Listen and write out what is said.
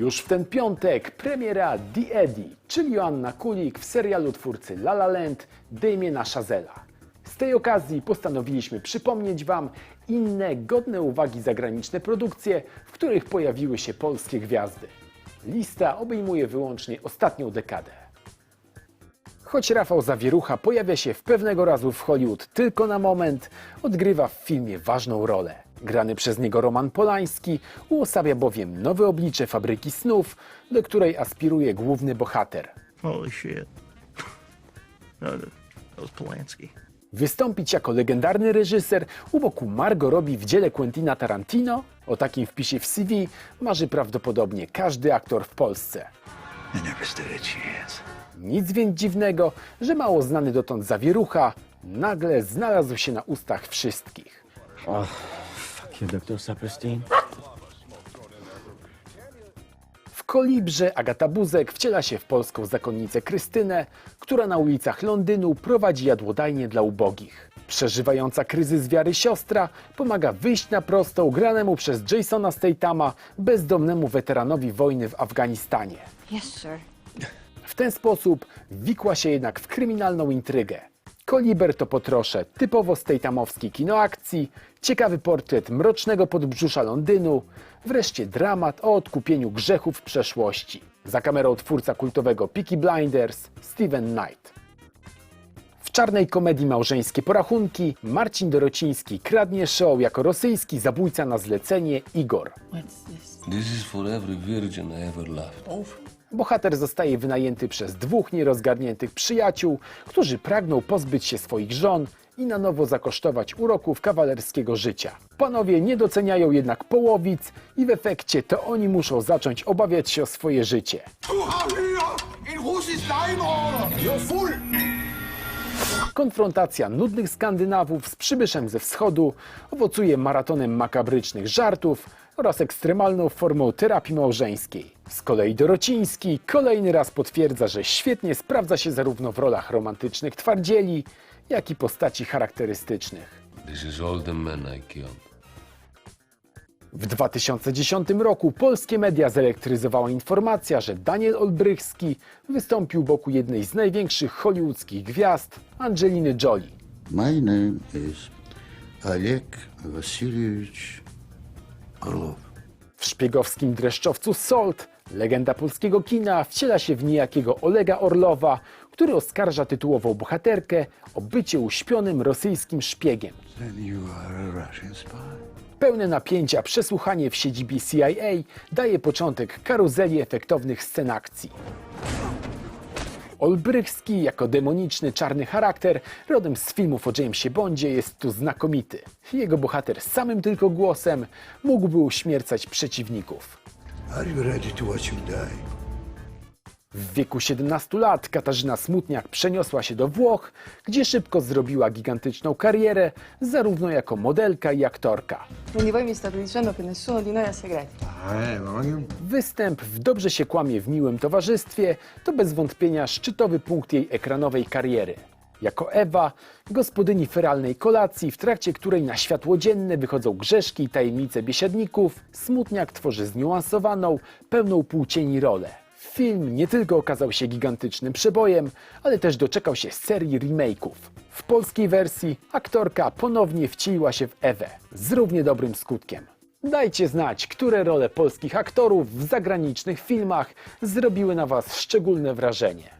Już w ten piątek premiera The Eddie, czyli Joanna Kulik w serialu twórcy La La Land Damiena Chazela. Z tej okazji postanowiliśmy przypomnieć Wam inne godne uwagi zagraniczne produkcje, w których pojawiły się polskie gwiazdy. Lista obejmuje wyłącznie ostatnią dekadę. Choć Rafał Zawierucha pojawia się w pewnego razu w Hollywood tylko na moment, odgrywa w filmie ważną rolę. Grany przez niego Roman Polański uosabia bowiem nowe oblicze fabryki snów, do której aspiruje główny bohater. Holy shit. No, that was Polanski. Wystąpić jako legendarny reżyser u boku Margot Robbie w dziele Quentina Tarantino? O takim wpisie w CV marzy prawdopodobnie każdy aktor w Polsce. I never stood a chance. Nic więc dziwnego, że mało znany dotąd zawierucha nagle znalazł się na ustach wszystkich. Dr. Saperstein. W Kolibrze Agata Buzek wciela się w polską zakonnicę Krystynę, która na ulicach Londynu prowadzi jadłodajnie dla ubogich. Przeżywająca kryzys wiary siostra pomaga wyjść na prostą granemu przez Jasona Statama bezdomnemu weteranowi wojny w Afganistanie. Yes, sir. W ten sposób wikła się jednak w kryminalną intrygę. Koliber to potrosze typowo stejtamowski kino akcji, ciekawy portret mrocznego podbrzusza Londynu, wreszcie dramat o odkupieniu grzechów przeszłości. Za kamerą twórca kultowego Peaky Blinders, Steven Knight. W czarnej komedii Małżeńskie porachunki Marcin Dorociński kradnie show jako rosyjski zabójca na zlecenie Igor. What's this? This is for every virgin I ever loved. Bohater zostaje wynajęty przez dwóch nierozgarniętych przyjaciół, którzy pragną pozbyć się swoich żon i na nowo zakosztować uroków kawalerskiego życia. Panowie nie doceniają jednak połowic i w efekcie to oni muszą zacząć obawiać się o swoje życie. Konfrontacja nudnych Skandynawów z przybyszem ze wschodu owocuje maratonem makabrycznych żartów oraz ekstremalną formą terapii małżeńskiej. Z kolei Dorociński kolejny raz potwierdza, że świetnie sprawdza się zarówno w rolach romantycznych twardzieli, jak i postaci charakterystycznych. This is all the men I killed. W 2010 roku polskie media zelektryzowała informacja, że Daniel Olbrychski wystąpił boku jednej z największych hollywoodzkich gwiazd, Angeliny Jolie. My name is Oleg Vasilievich Orlov. W szpiegowskim dreszczowcu Salt legenda polskiego kina wciela się w niejakiego Olega Orlowa, który oskarża tytułową bohaterkę o bycie uśpionym rosyjskim szpiegiem. Then you are a Russian spy. Pełne napięcia przesłuchanie w siedzibie CIA daje początek karuzeli efektownych scen akcji. Olbrychski, jako demoniczny czarny charakter, rodem z filmów o Jamesie Bondzie, jest tu znakomity. Jego bohater samym tylko głosem mógłby uśmiercać przeciwników. Are you ready to watch him die? W wieku 17 lat Katarzyna Smutniak przeniosła się do Włoch, gdzie szybko zrobiła gigantyczną karierę, zarówno jako modelka i aktorka. Quindi voi mi state dicendo che nessuno di noi ha segreti. Występ w Dobrze się kłamie w miłym towarzystwie to bez wątpienia szczytowy punkt jej ekranowej kariery. Jako Ewa, gospodyni feralnej kolacji, w trakcie której na światło dzienne wychodzą grzeszki i tajemnice biesiadników, Smutniak tworzy zniuansowaną, pełną płcieni rolę. Film nie tylko okazał się gigantycznym przebojem, ale też doczekał się serii remake'ów. W polskiej wersji aktorka ponownie wcieliła się w Ewę z równie dobrym skutkiem. Dajcie znać, które role polskich aktorów w zagranicznych filmach zrobiły na Was szczególne wrażenie.